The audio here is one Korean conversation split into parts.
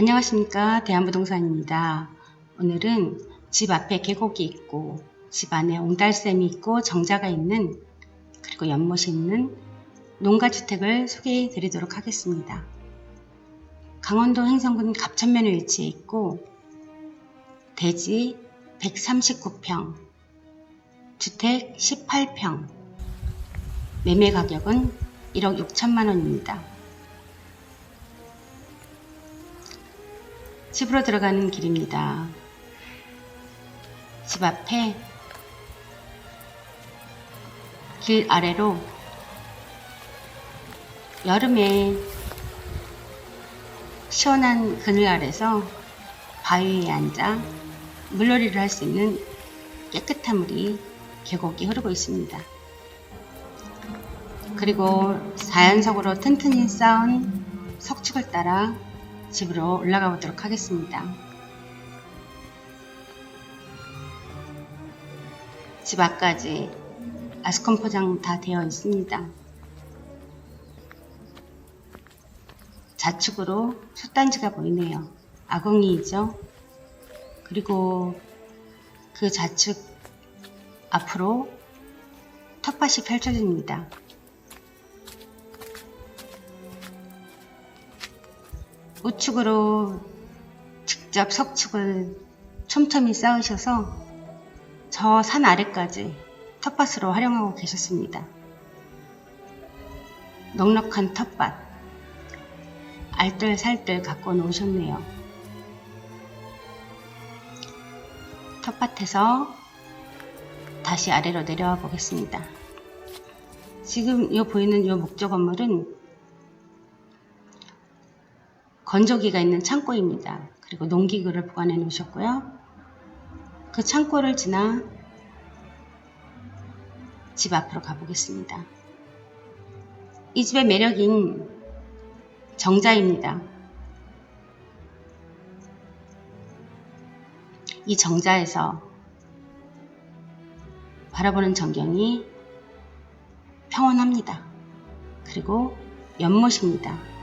안녕하십니까 대한부동산입니다. 오늘은 집 앞에 계곡이 있고 집 안에 옹달샘이 있고 정자가 있는 그리고 연못이 있는 농가주택을 소개해 드리도록 하겠습니다. 강원도 행성군 갑천면에 위치해 있고 대지 139평, 주택 18평, 매매 가격은 1억 6천만 원입니다. 집으로 들어가는 길입니다. 집 앞에 길 아래로 여름에 시원한 그늘 아래서 바위에 앉아 물놀이를 할 수 있는 깨끗한 물이 계곡이 흐르고 있습니다. 그리고 자연석으로 튼튼히 쌓은 석축을 따라 집으로 올라가 보도록 하겠습니다. 집 앞까지 아스콘 포장 다 되어 있습니다. 좌측으로 솥단지가 보이네요. 아궁이이죠. 그리고 그 좌측 앞으로 텃밭이 펼쳐집니다. 우측으로 직접 석축을 촘촘히 쌓으셔서 저 산 아래까지 텃밭으로 활용하고 계셨습니다. 넉넉한 텃밭, 알뜰살뜰 갖고 놓으셨네요. 텃밭에서 다시 아래로 내려와 보겠습니다. 지금 요 보이는 요 목조 건물은 건조기가 있는 창고입니다. 그리고 농기구를 보관해 놓으셨고요. 그 창고를 지나 집 앞으로 가보겠습니다. 이 집의 매력인 정자입니다. 이 정자에서 바라보는 전경이 평온합니다. 그리고 연못입니다.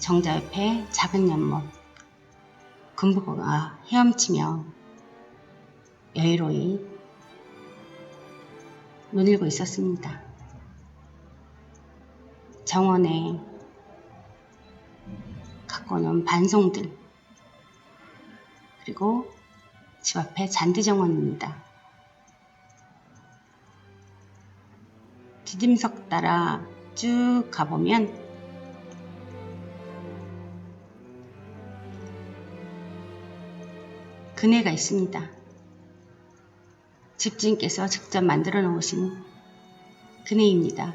정자 옆에 작은 연못, 금부고가 헤엄치며 여유로이 논일고 있었습니다. 정원에 갖고 놓은 반송들, 그리고 집 앞에 잔디정원입니다. 디딤석 따라 쭉 가보면 그네가 있습니다. 집주인께서 직접 만들어 놓으신 그네입니다.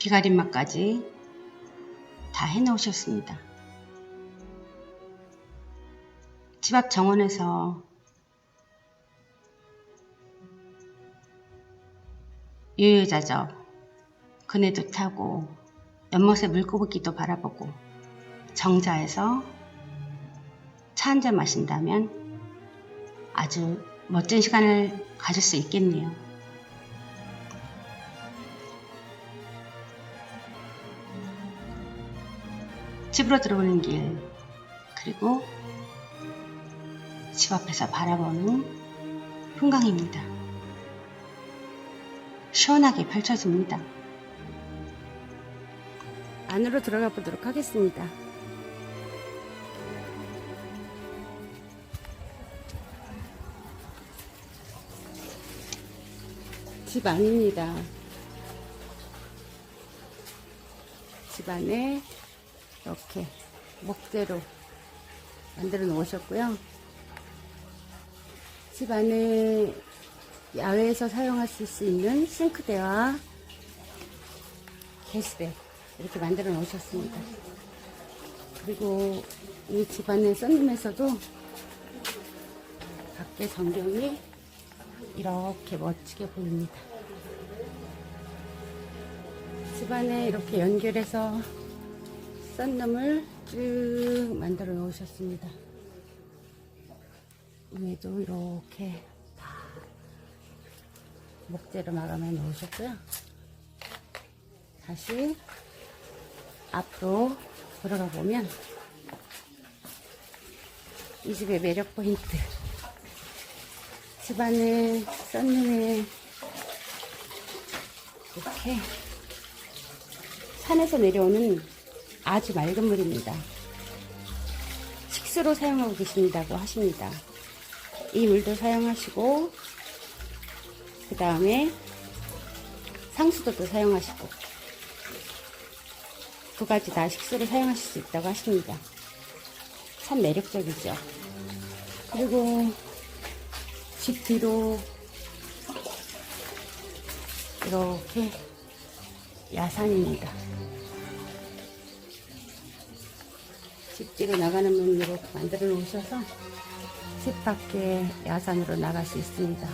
비가림막까지 다 해놓으셨습니다. 집 앞 정원에서 유유자적 그네도 타고 연못의 물고기도 바라보고 정자에서 차 한 잔 마신다면 아주 멋진 시간을 가질 수 있겠네요. 집으로 들어오는 길, 그리고 집 앞에서 바라보는 풍광입니다. 시원하게 펼쳐집니다. 안으로 들어가 보도록 하겠습니다. 집 안입니다. 집 안에 이렇게 목재로 만들어 놓으셨고요. 집 안에 야외에서 사용하실 수 있는 싱크대와 게시대 이렇게 만들어 놓으셨습니다. 그리고 이 집안의 썬룸에서도 밖에 전경이 이렇게 멋지게 보입니다. 집안에 이렇게 연결해서 썬룸을 쭉 만들어 놓으셨습니다. 위에도 이렇게 다 목재로 마감해 놓으셨고요. 다시 앞으로 돌아가 보면 이 집의 매력 포인트 집안에 썬눈에 이렇게 산에서 내려오는 아주 맑은 물입니다. 식수로 사용하고 계신다고 하십니다. 이 물도 사용하시고 그 다음에 상수도도 사용하시고 두 가지 다 식수로 사용하실 수 있다고 하십니다. 참 매력적이죠. 그리고 집 뒤로 이렇게 야산입니다. 집 뒤로 나가는 문 이렇게 만들어 놓으셔서 집 밖에 야산으로 나갈 수 있습니다.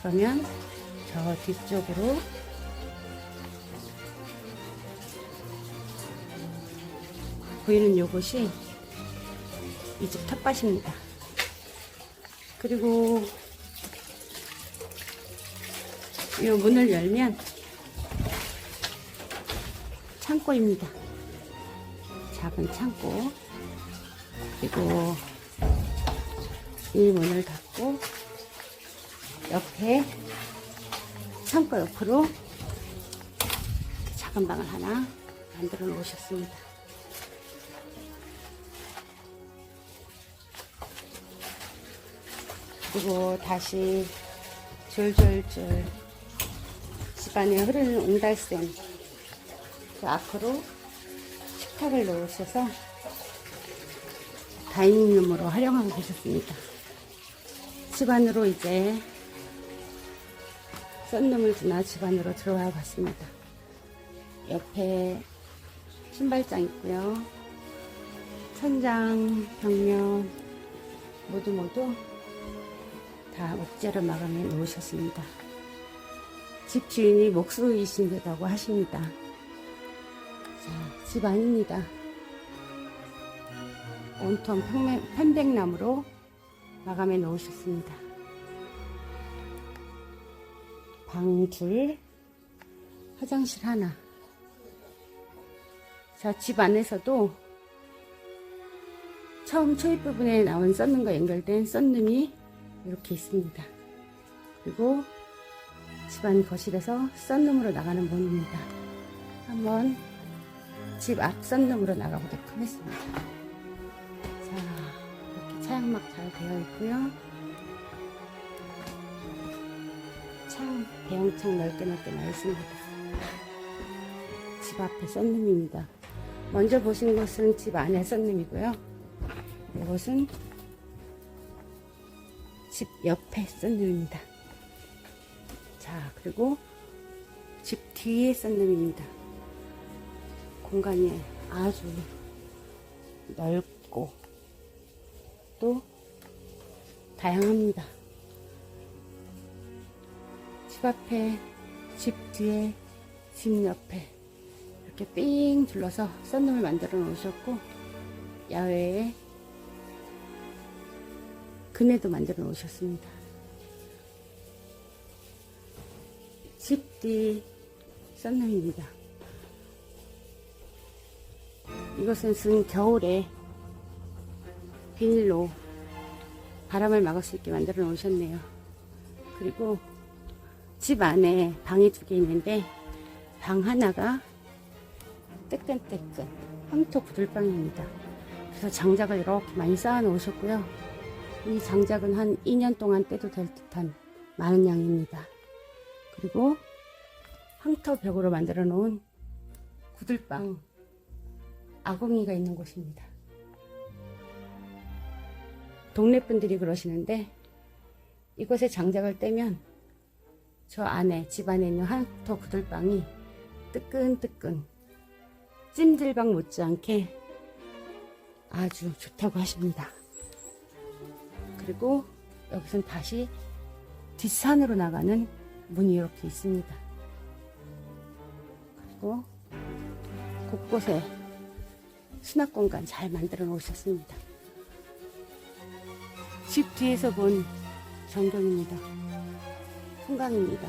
그러면 저 뒤쪽으로 보이는 요것이 이 집 텃밭입니다. 그리고 이 문을 열면 창고입니다. 작은 창고. 그리고 이 문을 닫고 옆에 창고 옆으로 작은 방을 하나 만들어 놓으셨습니다. 그리고 다시 줄줄줄 집안에 흐르는 옹달샘 그 앞으로 식탁을 놓으셔서 다이닝룸으로 활용하고 계셨습니다. 집안으로 이제 썬룸을 지나 집안으로 들어와 봤습니다. 옆에 신발장 있고요. 천장, 벽면 모두 모두 다 옥재로 마감해 놓으셨습니다. 집 주인이 목수이신다고 하십니다. 자, 집 안입니다. 온통 편백나무로 마감해 놓으셨습니다. 방 둘, 화장실 하나. 자, 집 안에서도 처음 초입 부분에 나온 썬눈과 연결된 썬눈이 이렇게 있습니다. 그리고 집안 거실에서 썬룸으로 나가는 문입니다. 한번 집 앞 썬룸으로 나가보도록 하겠습니다. 자, 이렇게 차양막 잘 되어 있고요. 창, 대형창 넓게 넓게 나 있습니다. 집 앞에 썬룸입니다. 먼저 보신 것은 집 안에 썬룸이고요. 이것은 집 옆에 썬룸입니다. 자, 그리고 집 뒤에 썬룸입니다. 공간이 아주 넓고 또 다양합니다. 집 앞에, 집 뒤에, 집 옆에 이렇게 삥 둘러서 썬룸을 만들어 놓으셨고 야외에 그네도 만들어 놓으셨습니다. 집뒤 썬룸입니다. 이것은 겨울에 비닐로 바람을 막을 수 있게 만들어 놓으셨네요. 그리고 집 안에 방이 두 개 있는데 방 하나가 뜨끈뜨끈 황토 구들방입니다. 그래서 장작을 이렇게 많이 쌓아 놓으셨고요. 이 장작은 한 2년 동안 떼도 될 듯한 많은 양입니다. 그리고 황토 벽으로 만들어 놓은 구들방 아궁이가 있는 곳입니다. 동네 분들이 그러시는데 이곳에 장작을 떼면 저 안에 집 안에 있는 황토 구들방이 뜨끈뜨끈 찜질방 못지않게 아주 좋다고 하십니다. 그리고 여기선 다시 뒷산으로 나가는 문이 이렇게 있습니다. 그리고 곳곳에 수납 공간 잘 만들어 놓으셨습니다. 집 뒤에서 본 전경입니다. 풍광입니다.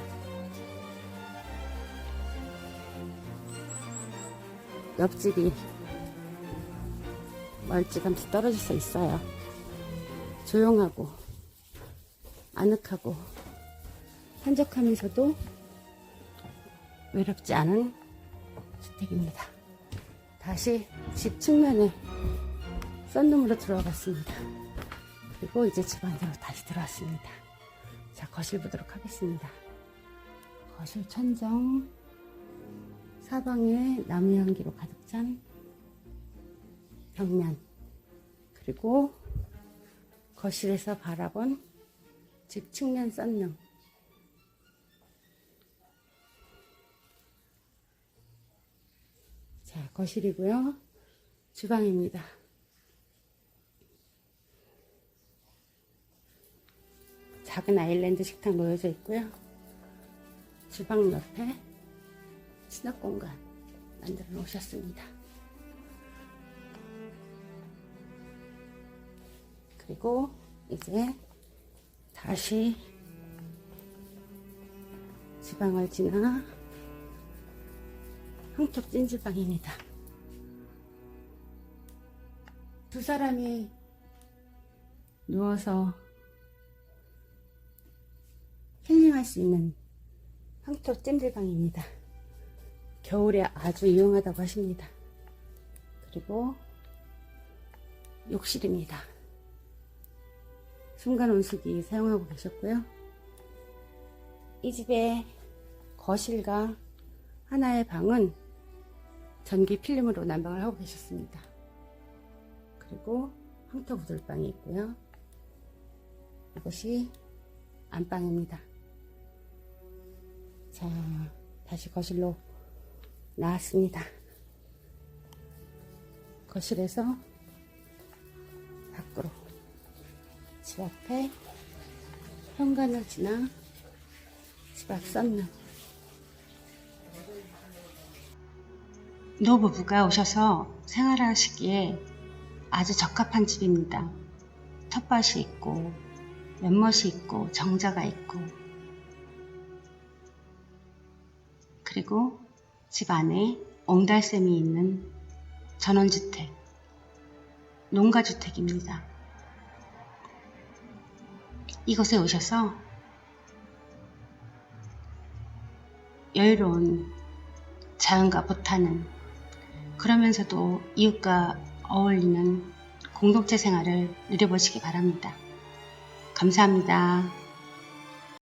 옆집이 멀찌감치 떨어져서 있어요. 조용하고 아늑하고 한적하면서도 외롭지 않은 주택입니다. 다시 집 측면에 썬룸으로 들어갔습니다. 그리고 이제 집 안으로 다시 들어왔습니다. 자, 거실 보도록 하겠습니다. 거실 천정, 사방에 나무 향기로 가득 찬 벽면, 그리고 거실에서 바라본 집 측면 썬룸. 자, 거실이고요. 주방입니다. 작은 아일랜드 식탁 놓여져 있고요. 주방 옆에 수납 공간 만들어 놓으셨습니다. 그리고 이제 다시 주방을 지나 한쪽 찐주방입니다. 두 사람이 누워서 힐링할 수 있는 황토 찜질방입니다. 겨울에 아주 유용하다고 하십니다. 그리고 욕실입니다. 순간 온수기 사용하고 계셨고요. 이 집의 거실과 하나의 방은 전기 필름으로 난방을 하고 계셨습니다. 그리고 황토 구들방이 있고요. 이것이 안방입니다. 자, 다시 거실로 나왔습니다. 거실에서 밖으로 집 앞에 현관을 지나 집 앞 썬룸 노부부가 오셔서 생활하시기에 아주 적합한 집입니다. 텃밭이 있고 연못이 있고 정자가 있고 그리고 집 안에 옹달샘이 있는 전원주택, 농가주택입니다. 이곳에 오셔서 여유로운 자연과 보타는 그러면서도 이웃과 어울리는 공동체 생활을 누려보시기 바랍니다. 감사합니다.